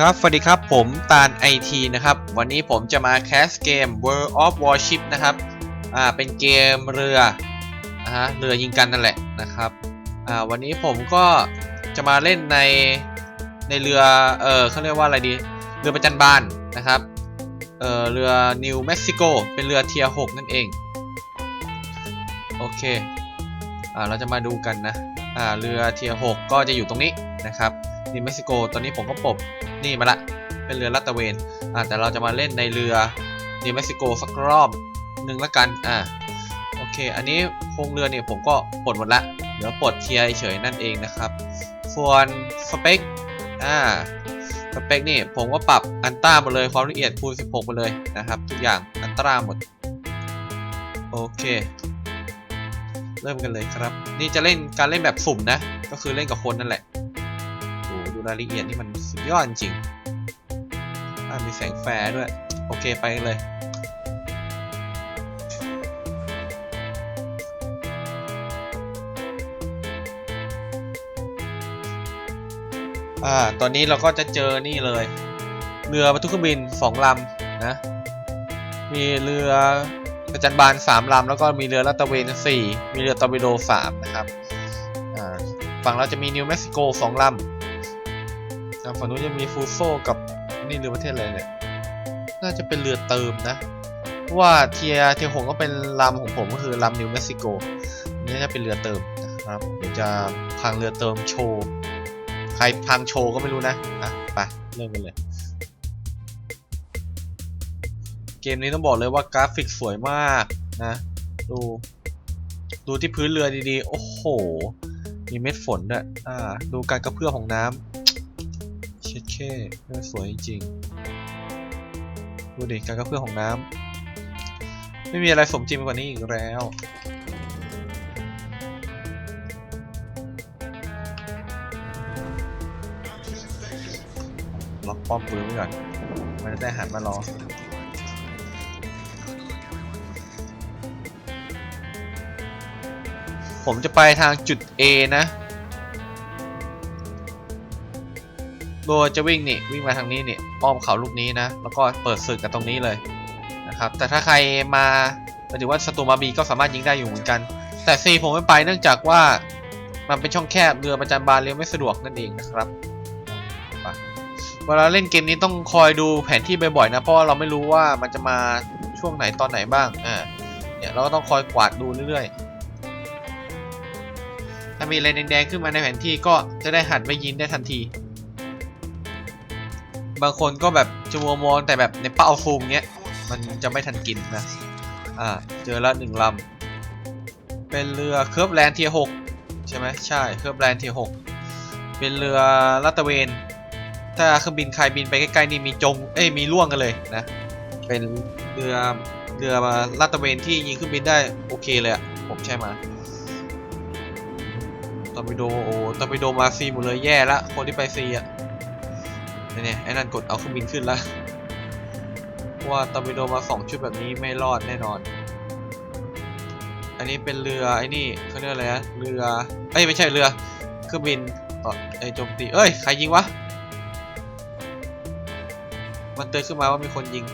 ครับ สวัสดีครับ ผมตาลไอทีนะครับ วันนี้ผมจะมาแคสเกม World of Warship นะครับ อ่า เป็นเกมเรืออ่าฮะ เรือยิงกันนั่นแหละนะครับ อ่า วันนี้ผมก็จะมาเล่นใน ในเรือ เออเขาเรียกว่าอะไรดี เรือประจันบานนะครับ เออเรือนิวเม็กซิโก เป็นเรือเทียร์6นั่นเอง โอเค อ่า เราจะมาดูกันนะ อ่า เรือเทียร์6ก็จะอยู่ตรงนี้นะครับนิวเม็กซิโก ตอนนี้ผมก็ปลบ นี่มาละเป็นเรือลาดตระเวนอ่าแต่เราจะมาเล่นในเรือนิวเม็กซิโกสักรอบหนึ่งละกันอ่าโอเค อันนี้โครงเรือเนี่ยผมก็ปลดหมดละเดี๋ยวปลดเทียเฉยนั่นเองนะครับ ส่วนสเปคอ่าสเปคนี่ผมก็ปรับอันต้าหมดเลยความละเอียดคูณ 16 ไปเลยนะครับ ทุกอย่างอันตราหมด โอเค เริ่มกันเลยครับ นี่จะเล่นการเล่นแบบสุ่มนะ ก็คือเล่นกับคนนั่นแหละ รายละเอียดนี่มันสุดยอดจริงมีแสงแฟร์ด้วย โอเคไปเลยอ่าตอนนี้เราก็จะเจอนี่เลย เรือบรรทุกเครื่องบินสองลำนะ มีเรือประจันบานสามลำแล้วก็มีเรือลาดตระเวนสี่มีเรือตอร์ปิโดสามนะครับ อ่าฝั่งเราจะมีนิวเม็กซิโกสองลำ ทางฝั่งนู้นจะมีฟูโซกับนี่เรือประเทศอะไรเนี่ย น่าจะเป็นเรือเติมนะ ว่าเทียเทียหงก็เป็นลำของผมก็คือลำนิวเม็กซิโกนี่จะเป็นเรือเติมนะครับเดี๋ยวจะพังเรือเติมโชว์ ใครพังโชว์ก็ไม่รู้นะอะไปเริ่มกันเลย เกมนี้ต้องบอกเลยว่ากราฟิกสวยมากนะ ดูดูที่พื้นเรือดีๆ โอ้โห มีเม็ดฝนด้วยอ่า ดูการกระเพื่อมของน้ำ ช็ดแค่สวยจริงๆดูดิการกระเพื่อของน้ำไม่มีอะไรสมจริงไปกว่านี้อีกแล้วล็อกป้อมปืนไว้ก่อนมันจะได้หันมารอผมจะไปทางจุด A นะ โดยจะวิ่งนี่วิ่งมาทางนี้นี่ป้อมเขาลูกนี้นะ แล้วก็เปิดศึกกันตรงนี้เลยนะครับ แต่ถ้าใครมาหมายถึงว่าศัตรูมาบีก็สามารถยิงได้อยู่เหมือนกัน แต่ C ผมไม่ไปเนื่องจากว่ามันเป็นช่องแคบเรือประจันบานเลี้ยวไม่สะดวกนั่นเองนะครับเวลาเล่นเกมนี้ต้องคอยดูแผนที่บ่อยๆนะเพราะเราไม่รู้ว่ามันจะมาช่วงไหนตอนไหนบ้างอ่าเนี่ยเราก็ต้องคอยกวาดดูเรื่อยๆถ้ามีอะไรแดงๆขึ้นมาในแผนที่ก็จะได้หันไปยิงได้ทันที บางคนก็แบบจะมัวมองแต่แบบในเป้าซูมเงี้ย มันจะไม่ทันกินนะ อ่า เจอล้วหนึ่งลำ เป็นเรือเคิร์ฟแลนด์เทียหกใช่ไหมใช่เคิร์ฟแลนด์เทียหกเป็นเรือลาดตะเวน ถ้าเครื่องบินใครบินไปใกล้ๆนี่มีจมเอ้ยมีล่วงกันเลยนะ เป็นเรือเรือมาลาดตะเวนที่ยิงเครื่องบินได้โอเคเลยอะผมใช่มาตอร์ปิโดโอ้ตอร์ปิโดมาซีหมดเลยแย่ละคนที่ไปซีอะ เนี่ยไอ้นั่นกดเอาเครื่องบินขึ้นและเพราะว่าตอร์ปิโดมาสองชุดแบบนี้ไม่รอดแน่นอน อันนี้เป็นเรือไอ้นี่เขาเรียกอะไรนะเรือ เอ้ยไม่ใช่เรือเครื่องบินต่อไอ้โจมตีเอ้ยใครยิงวะ มันเตือนขึ้นมาว่ามีคนยิง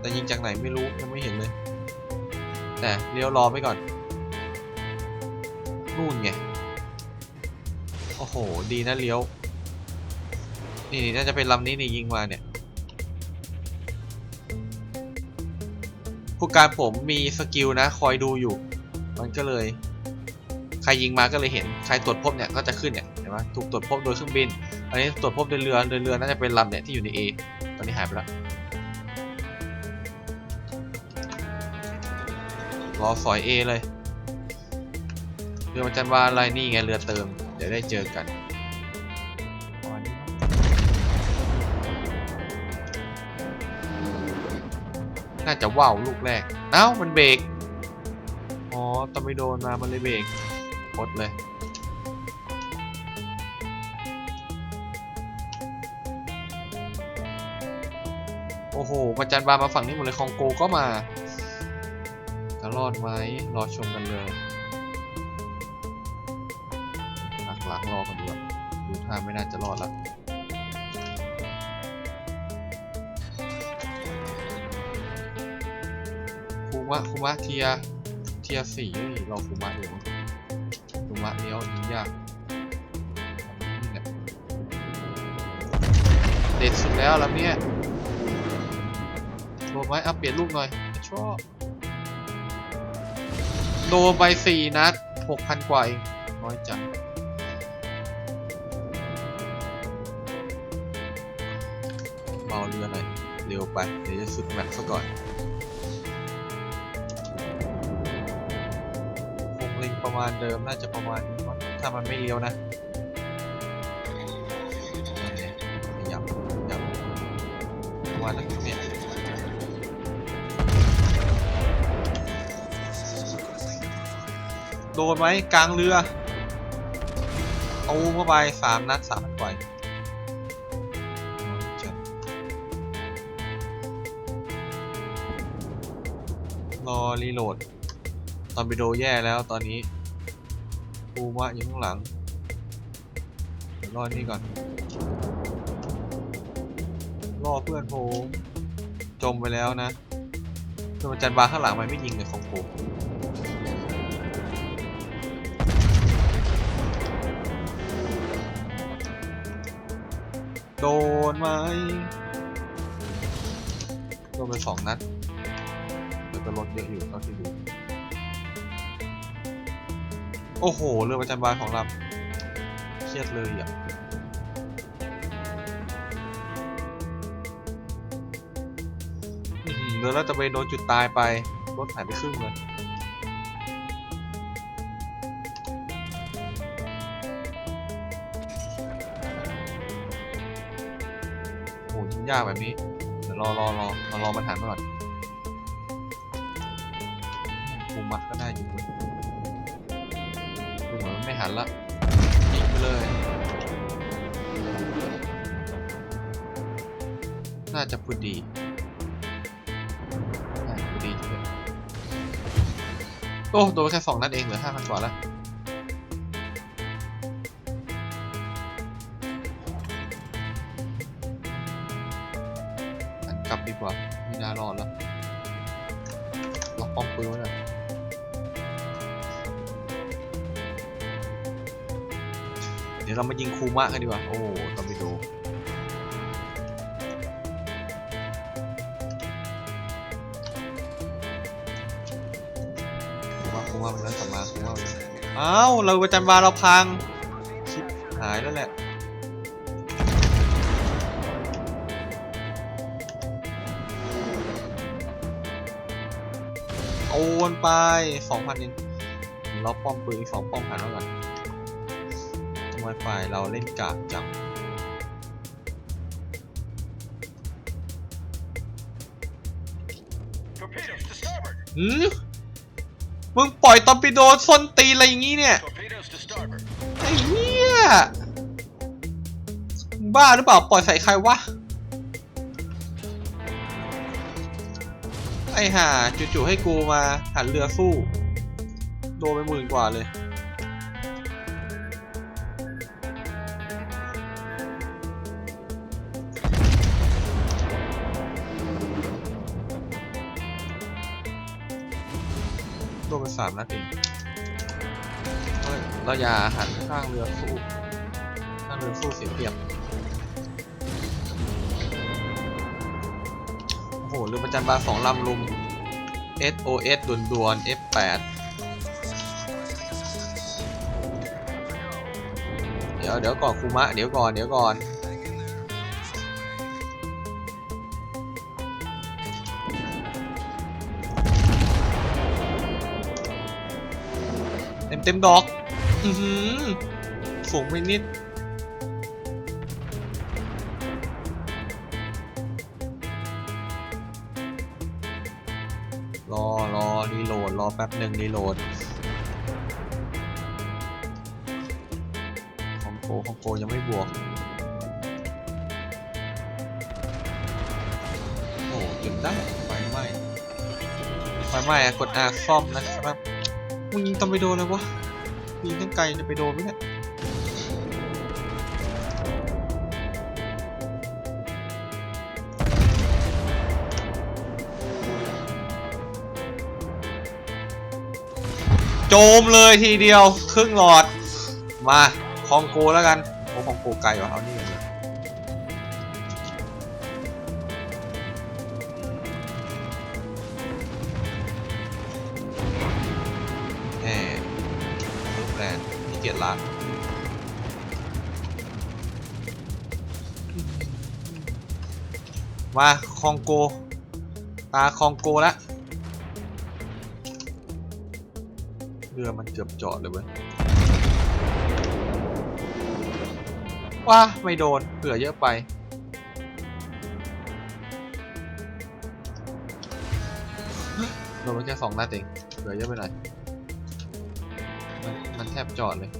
แต่ยิงจากไหนไม่รู้ยังไม่เห็นเลย แต่เลี้ยวรอไปก่อน นู่นไง โอ้โห ดีนะเลี้ยว นี่น่าจะเป็นลำนี้นี่ยิงมาเนี่ย ผู้การผมมีสกิลนะ คอยดูอยู่ มันก็เลย ใครยิงมาก็เลยเห็น ใครตรวจพบเนี่ยก็จะขึ้นเนี่ยเห็นไหมถูกตรวจพบโดยเครื่องบิน อันนี้ตรวจพบโดยเรือโดยเรือน่าจะเป็นลำเนี่ยที่อยู่ใน A ตอนนี้หายไปแล้วรอสอย A เลย เรือประจันวาอะไรนี่ไงเรือเติม เดี๋ยวได้เจอกัน น่าจะว่าวลูกแรก เอ้ามันเบรก อ๋อตอนไม่โดนมา มันเลยเบรกหมดเลยโอ้โหประจันบามาฝั่งนี้หมดเลยคองโกก็มา จะรอดไหมรอชมกันเลยหักหลังรอกันดีกว่าดูท่าไม่น่าจะรอดละ มะคุมะเทีย เทียสี่เรอคุมะอยู่คุมะเลี้ยวยิงยากเด็ดสุดแล้วลำเนี้ยโดนไหมอัปเปลี่ยนลูกหน่อยชอบโดนไปสี่นัดหกพันกว่าเองน้อยจังเมาเรือหน่อยเร็วไป เดี๋ยวจะสุดแม็กซ์ซะก่อน ประมาณเดิมน่าจะประมาณนี้มั้งถ้ามันไม่เลี้ยวนะขยับขยับประมาณนั้นเนี่ยโดนไหมกลางเรือเอาเข้าไปสามนัดสามนัดกว่าจัดรอรีโหลด ตอนไปโดแย่แล้วตอนนี้ ปูมะอยู่ข้างหลังเดี๋ยวรอดนี่ก่อน รอเพื่อนผมจมไปแล้วนะเพื่อนมันจันบาข้างหลังมันไม่ยิงเลยของผมโดนไหมโดนไปสองนัดแล้วก็ลดเยอะอยู่เท่าที่ดู โอ้โห เรือประจันบานของเราเครียดเลยอะอื้อหือเรือเราจะไปโดนจุดตายไป รถหายไปครึ่งเลยโอ้หยิงยากแบบนี้ เดี๋ยวรอรอรอรอรอมันหันมก่อนปูมัดก็ได้อยู่ ไม่หันละยิงไปเลย น่าจะพูดดีน่พูดดีจริงเลยโอ้โดนแค่สองนัดเองเหลือห้าพันกว่าแล้วกลับดีกว่าไม่น่ารอดแล้วล็อกป้อมปืนไว้หน่อย ดี๋ยวเรามายิงคูมะกันดีกว่า โอ้ตอร์ปิโดคูมะคูมะมันแล้วกลับมาคูมะมันอ้าว เราประจันบานเราพัง ชิบหายแล้วแหละโอนไปสองพันเองเราป้อมปืนอีกสองป้อมผ่านแล้วกัน ทำไมฝ่ายเราเล่นกากจังหืมมึงปล่อยตอร์ปิโดส้นตีอะไรอย่างงี้เนี่ย ไอ้เหี้ย บ้าหรือเปล่า ปล่อยใส่ใครวะ ไอ้ห่าจู่ๆให้กูมาหันเรือสู้ โดนไปหมื่นกว่าเลย สามนัดเองเราอย่าหันข้างเรือสู้ข้างเรือสู้เสียเปรียบโอ้โหเรือประจันบาสองลำลุม SOS ด่วนด่วนๆ F8 เดี๋ยวเดี๋ยวก่อนคูมะ เดี๋ยวก่อนเดี๋ยวก่อน เต็มเต็มดอก อือหือสูงไปนิด รอรอรีโหลด รอแป๊บหนึ่งรีโหลด ของโกของโกยังไม่บวก โอ้จุดได้ไฟไหม้ไฟไหม้กด R ซ่อมนะครับ มึงยิำไปโดนเลยวะยิงตั้งไกลจะไปโดนไหมเนี่ยโจมเลยทีเดียว ครึ่งหลอด มาของโกแล้วกัน โอ้คองโกไกลกว่าเขานี่ ที่เกียรติล้านมาคองโก ตาคองโกละเรือมันเกือบจอดเลยเว้ยว้าไม่โดนเผื่อเยอะไปโดนไปแค่สองนัดเองเหลือเยอะไปหน่อย บจอดเลย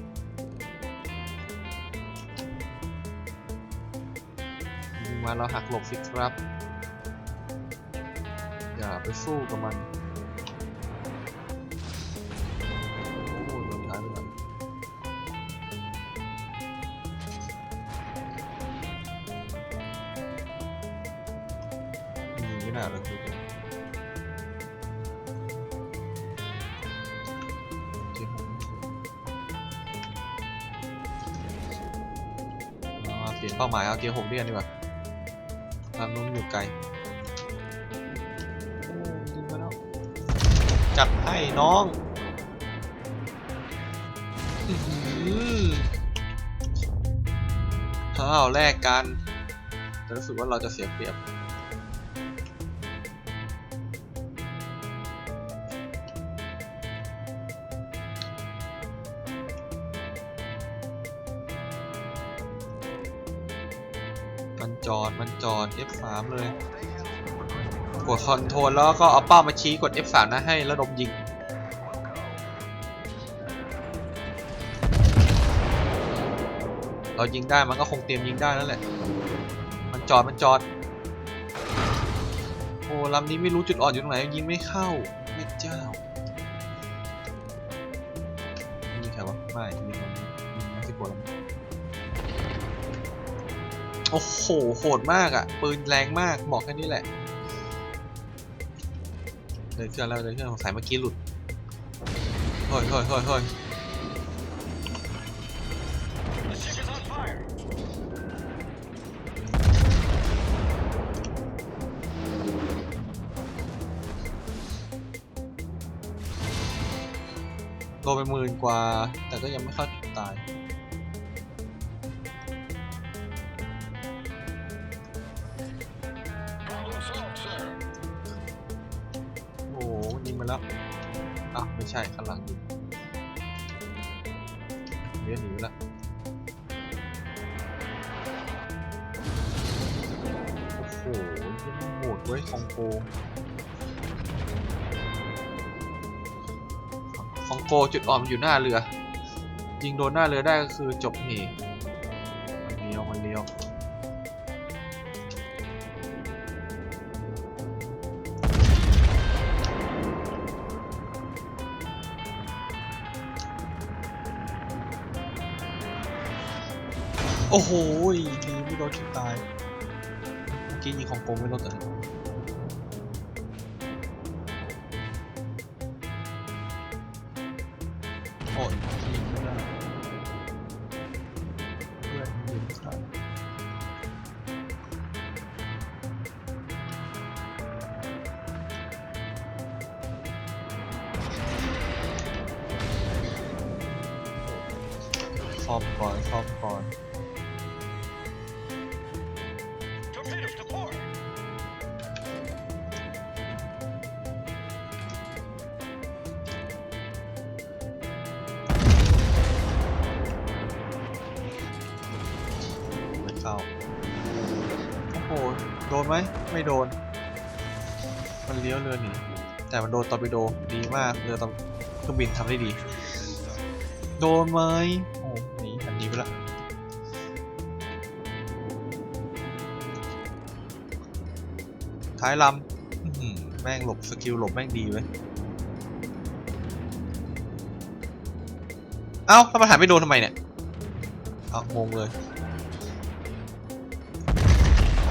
มาเราหักหลบสิครับ อย่าไปสู้กับมันาเปลี่ยนเป้าหมายเอาเกียร์หกเดือนดีกว่าทางนู้นอยู่ไกลโอ้ยิงมาแล้วจัดให้น้องอื้อหืออ้าวแลกกันแต่รู้สึกว่าเราจะเสียเปรียบ อดมันจอ F3 เลย กดคอนโทรลแล้วก็เอาเป้ามาชี้กด F3 นะให้ระดมยิง เรายิงได้มันก็คงเตรียมยิงได้นั่นแหละ มันจอดมันจอด โอ้ลำนี้ไม่รู้จุดอ่อนอยู่ตรงไหนยิงไม่เข้าแม่เจ้าไม่มีใครวะไม่ยิ โอ้โห โหดมากอะ่ะ ปืนแรงมาก บอกแค่นี้แหละ เลยเครื่องแล้วเลยเครื่องสงสัยเมื่อกี้หลุดเฮ้ยเฮ้ยเฮ้ยเฮ้ยโดนไปหมื่นกว่า แต่ก็ยังไม่เข้าจุดตาย คองโกจุดอ่อนอยู่หน้าเรือ ยิงโดนหน้าเรือได้ก็คือจบเหตุมันเลี้ยวมันเลี้ยวโอ้โหดีไม่โดนจุดตาย เมื่อกี้ยิงของโกไม่โดนแต่ อ้ยยิงไม่ได้เพื่อนยิงขาดซ่อมก่อนซ่อมก่อน โอ้โห โดนไหม ไม่โดน มันเลี้ยวเรือหนี แต่มันโดนตอร์ปิโด ดีมากเรือตอเครื่องบินทำได้ดี โดนไหมโอ้หนีหันหนีไปละท้ายลำแม่งหลบสกิลหลบแม่งดีเว้ย เอ้าแล้วมันหันไปโดนทำไมเนี่ย เอ้างงเลย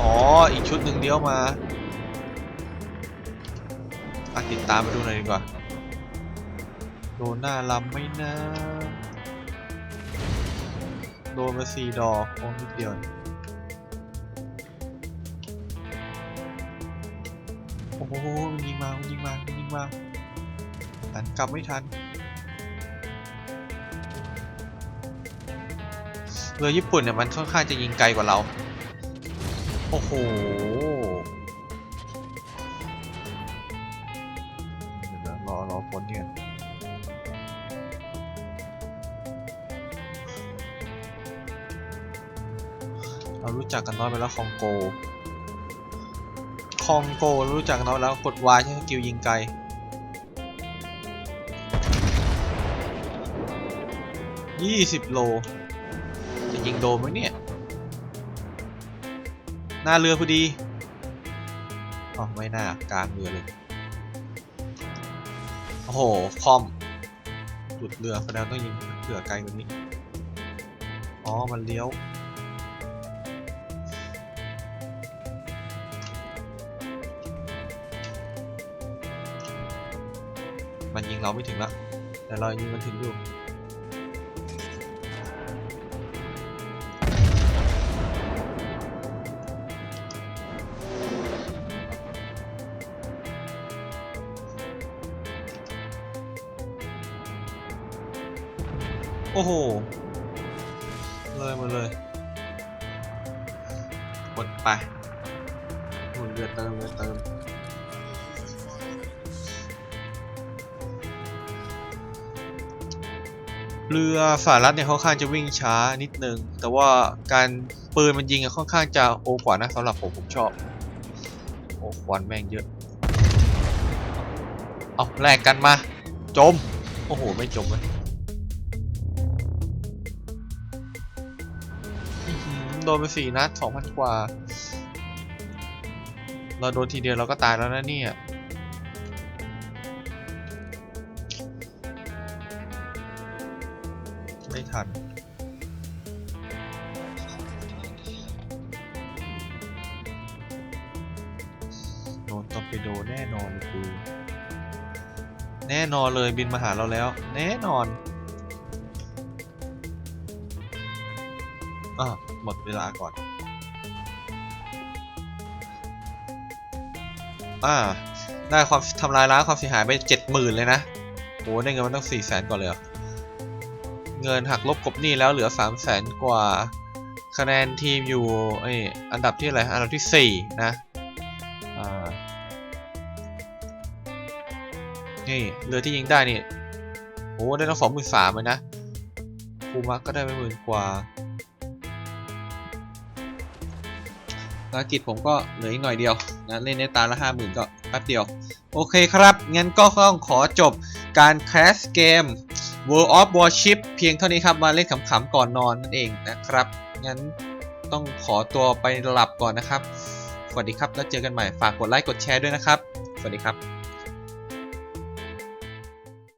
อ๋อ อีกชุดหนึ่งเลี้ยวมาอะติดตามไปดูหน่อยดีกว่า โดนหน้าลำไม่นะโดนมาสี่ดอกโอ้นิดเดียวโอ้โหมันยิงมามันยิงมามันยิงมาหันกลับไม่ทันเรือญี่ปุ่นเนี่ยมันค่อนข้างจะยิงไกลกว่าเรา โอ้โห เดี๋ยวนะรอรอพ้นเนี่ยเรารู้จักกันน้อยไปแล้วคองโก คองโกรู้จักกันน้อยแล้วกด Y ใช้สกิลยิงไกลยี่สิบโล จะยิงโดมไหมเนี่ย น้าเรือพอดีอ๋อไม่น่ากลางเรือเลย โอ้โห คอม จุดเรือแสดงต้องยิงเผื่อไกลกว่านี้ อ๋อ มันเลี้ยวมันยิงเราไม่ถึงละแต่เรายิงมันถึงอยู่ โอ้โห เลยมาเลย กดไปหมุนเรือเติมเรือเติมเรือสหรัฐเนี่ยค่อนข้างจะวิ่งช้านิดนึง แต่ว่าการปืนมันยิงอะค่อนข้างจะโอกว่านะสำหรับผมผมชอบ โอ้ควันแม่งเยอะ เอาแลกกันมา จม โอ้โห ไม่จมเลย โดนไปสี่นัดสองพันกว่า เราโดนทีเดียวเราก็ตายแล้วนะเนี่ย ไม่ทันโดนตอร์ปิโดแน่นอนเลยกูแน่นอนเลยบินมาหาเราแล้ว แน่นอน หมดเวลาก่อน อ่า ได้ความทำลายล้างความเสียหายไปเจ็ดหมื่นเลยนะโหได้เงินมันต้องสี่แสนกว่าเลยเงินหักลบกบหนี้แล้วเหลือสามแสนกว่า คะแนนทีมอยู่เอ้อันดับที่อะไรอันดับที่สี่นะอ่านี่เรือที่ยิงได้นี่โอ้ได้ตั้งสองหมื่นสามเลยนะคูมักก็ได้ไปหมื่นกว่าารกิจผมก็เหลืออีกหน่อยเดียวนะเล่นในตาละห้าหมื่นก็แป๊บเดียว โอเคครับ งั้นก็ต้องขอจบการแคสเกม World of Warship เพียงเท่านี้ครับ มาเล่นขำๆก่อนนอนนั่นเองนะครับ งั้นต้องขอตัวไปหลับก่อนนะครับ สวัสดีครับ แล้วเจอกันใหม่ ฝากกดไลค์ กดแชร์ด้วยนะครับ สวัสดีครับ